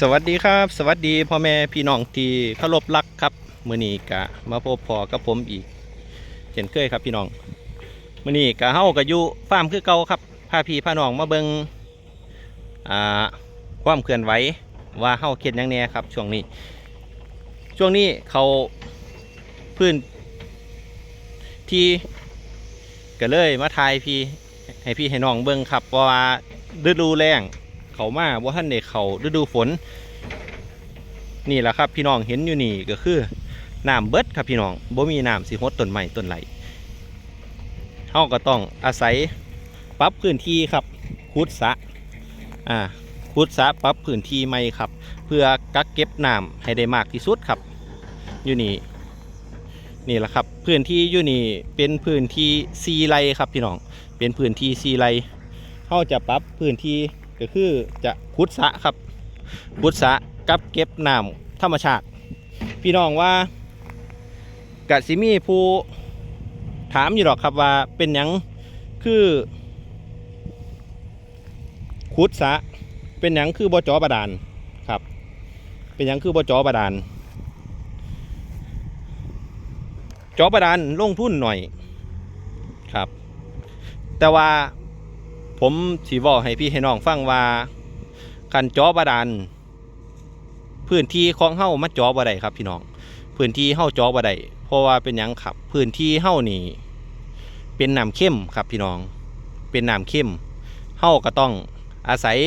สวัสดีครับ สวัสดีพ่อแม่พี่น้องที่เคารพรักครับมื้อนี้กะมาพบพอกับผมอีกเช่นเคยครับพี่น้องมื้อนี้กะเฮาก็อยู่ฟาร์มคือเก่าครับพาพี่พาน้องมาเบิ่งอ่าความเคลื่อนไหวว่าเฮาเฮ็ดหยังแน่ครับ ช่วงนี้ ช่วงนี้เขาพื้นที่ก็เลยมาทายพี่ให้พี่ให้น้องเบิ่งครับเพราะว่าฤดูแล้ง เขามาว่าท่านในเขาฤดูฝน นี่แหละครับ พี่น้องเห็นอยู่นี่ก็คือน้ำเบิดครับพี่น้องบ่มีน้ำสิฮดต้นไม้ต้นไหลเฮาก็ต้องอาศัยปรับพื้นที่ครับขุดสะอ่าขุดสะปรับพื้นที่ใหม่ครับ เพื่อกักเก็บน้ำให้ได้มากที่สุดครับอยู่นี่นี่แหละครับพื้นที่อยู่นี่เป็นพื้นที่ซีไรครับพี่น้องเป็นพื้นที่ซีไรเฮาจะปรับพื้นที่ ก็คือจะขุดสะครับขุดสะกับเก็บน้ำธรรมชาติ พี่น้องว่ากะสิมีผู้ถามอยู่หรอกครับว่าเป็นยังคือขุดสะเป็นยังคือบอจอบาดาลครับ เป็นยังคือบอจอบาดาลจอบาดาลลงทุนหน่อยครับ แต่ว่า ผมสีบอกให้พี่ให้น้องฟังว่าการเจอบาดาลพื้นที่ของเฮ้ามาเจอบ่ได้ครับพี่น้อง พื้นที่เฮ้าเจอบ่ได้เพราะว่าเป็นยังครับ พื้นที่เฮ้านี่เป็นน้ำเข้มครับพี่น้อง เป็นน้ำเข้มเฮ้าก็ต้องอาศัย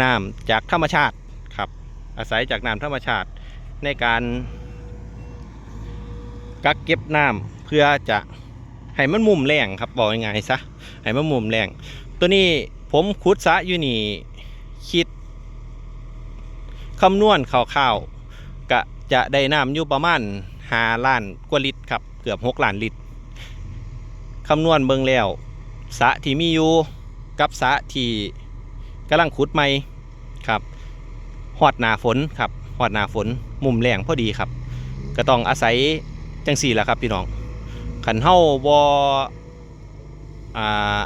น้ำจากธรรมชาติครับ อาศัยจากน้ำธรรมชาติในการกักเก็บน้ำเพื่อจะให้มันมุมแรงครับบอกยังไงายๆซะให้มันมุมแรง ตัวนี้ผมขุดสะอยู่นี่คิดคำนวณคร่าวๆกะจะได้น้ำอยู่ประมาณหาล้านกว่าลิตรครับเกือบหกล้านลิตรคำนวณเบิ่งแล้วสะที่มีอยู่กับสะที่กำลังขุดใหม่ครับหอดหนาฝนครับหอดหนาฝนมุมแรงพอดีครับ ก็ต้องอาศัยจังสี่แหละครับพี่น้องขันเฮ้าบออ่า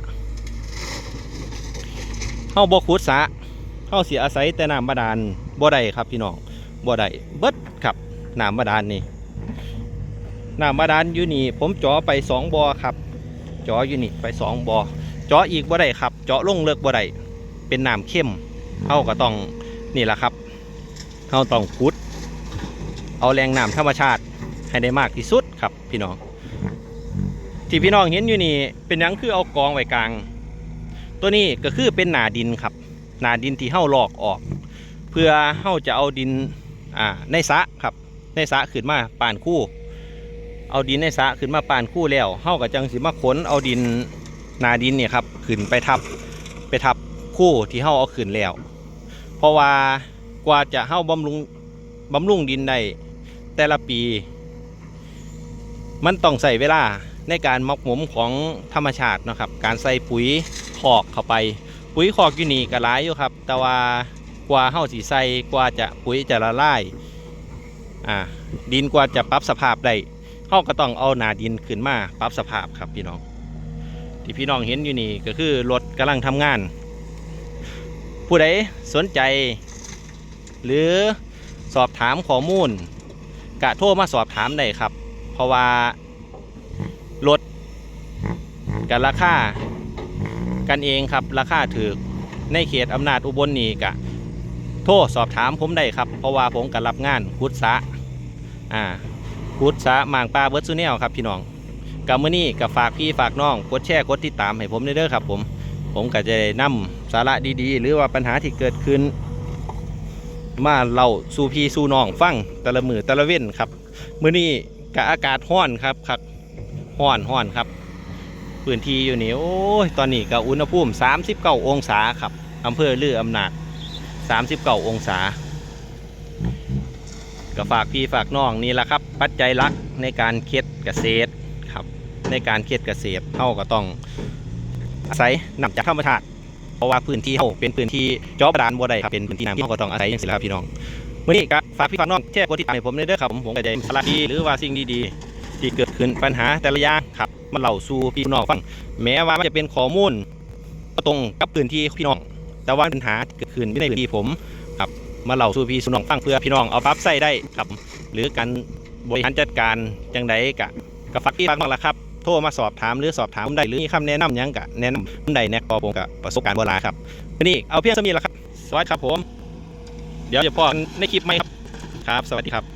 เฮาบ่ขุดสะเฮาเสิอาศัยแต่น้ำบาดาลบ่ได้ครับพี่น้องบ่ได้เบิดครับน้ำบาดาลนี่น้ำบาดาลอยู่นี่ ผมจาะไปสองบ่อครับจาะอยู่นี่ไปสองบ่อจาะอีกบ่ได้ครับเจาะลงเลิกบ่ได้เป็นน้ำเข้มเฮาก็ต้องนี่แหละครับเฮาต้องขุด เอาแรงน้ำธรรมชาติให้ได้มากที่สุดครับพี่น้องที่พี่น้องเห็นอยู่นี่เป็นยังคือเอากองไว้กลาง ตัวนี้ก็คือเป็นหนาดินครับ หนาดินที่เห่าลอกออก เพื่อเห่าจะเอาดินอ่าในสะครับ ในสะขึ้นมาป่านคู่ เอาดินในสะขึ้นมาป่านคู่แล้วเห่ากับจังสิมาขนเอาดินหนาดินเนี่ยครับขึ้นไปทับไปทับคู่ที่เห่าเอาขึ้นแล้ว เพราะว่ากว่าจะเห่าบำรุงบำรุงดินได้แต่ละปี มันต้องใส่เวลาในการหมักหมมของธรรมชาตินะครับ การใส่ปุ๋ย คอกเข้าไป ปุ๋ยคอกอยู่นี่ก็หลายอยู่ครับ แต่ว่ากว่าเฮาสิใส่กว่าจะปุ๋ยจะละลายอ่าดินกว่าจะปรับสภาพได้เฮาก็ต้องเอาหนาดินขึ้นมาปรับสภาพครับพี่น้อง ที่พี่น้องเห็นอยู่นี่ก็คือรถกำลังทำงาน ผู้ใดสนใจ หรือสอบถามข้อมูลกะโทรมาสอบถามได้ครับ เพราะว่ารถกันราคา กันเองครับ ราคาถือในเขตอำนาจอุบลนี่กะ โทรสอบถามผมได้ครับ เพราะว่าผมก็รับงานขุดสะอ่าขุดสะมางปลาเบิร์ดซูเนลครับพี่น้องกับมื้อนี้กับฝากพี่ฝากน้องกดแชร์กดติดตามให้ผมเด้อครับ ผม ผมก็จะได้นำสาระดีๆ หรือว่าปัญหาที่เกิดขึ้น มาเล่าสู่พี่สู่น้องฟังต่ละมือต่ละเว้นครับมื้อนี้กับอากาศร้อนครับครับห้อนห้อนครับ พื้นที่อยู่นี่โอ้ยตอนนี้ก็อุณหภูมิ 39 องศาครับอำเภอลืออำนาจ 39 องศาก็ฝากพี่ฝากน้องนี่แหละครับ ปัจจัยหลักในการเค็ดเกษตรครับ ในการเค็ดเกษตรเฮาก็ต้องอาศัยนำจากธรรมชาติเพราะว่าพื้นที่เฮาเป็นพื้นที่จอบดาลบ่ได้ครับเป็นพื้นที่น้ำเฮาก็ต้องอาศัยอย่างสิแหละครับพี่น้องมื้อนี้ก็ฝากพี่ฝากน้องแชร์กดติดตามให้ผมเด้อครับผมผมก็จะสาระดีหรือว่าสิ่งดีๆที่เกิดขึ้นปัญหาแต่ละอย่าง มันเล่าสู่พี่น้องฟังแม้ว่ามันจะเป็นข้อมูลตรงกับพื้นที่พี่น้อง แต่ว่าปัญหาเกิดขึ้นในพื้นที่ผมครับมาเล่าสู่พี่น้องฟังเพื่อพี่น้องเอาปรับใส่ได้ครับหรือการบริหารจัดการจังใดกะก็ฝากพี่ฝากน้องละครับโทรมาสอบถามหรือสอบถามมได้หรือมีคำแนะนำยังกะแนะนำผมได้แนะกอผมกับประสบการณ์โบราณครับนนี้เอาเพียงเท่านี้ละครับสวัสดีครับผม เดี๋ยวจะพอในคลิปใหมครับครับ สวัสดีครับ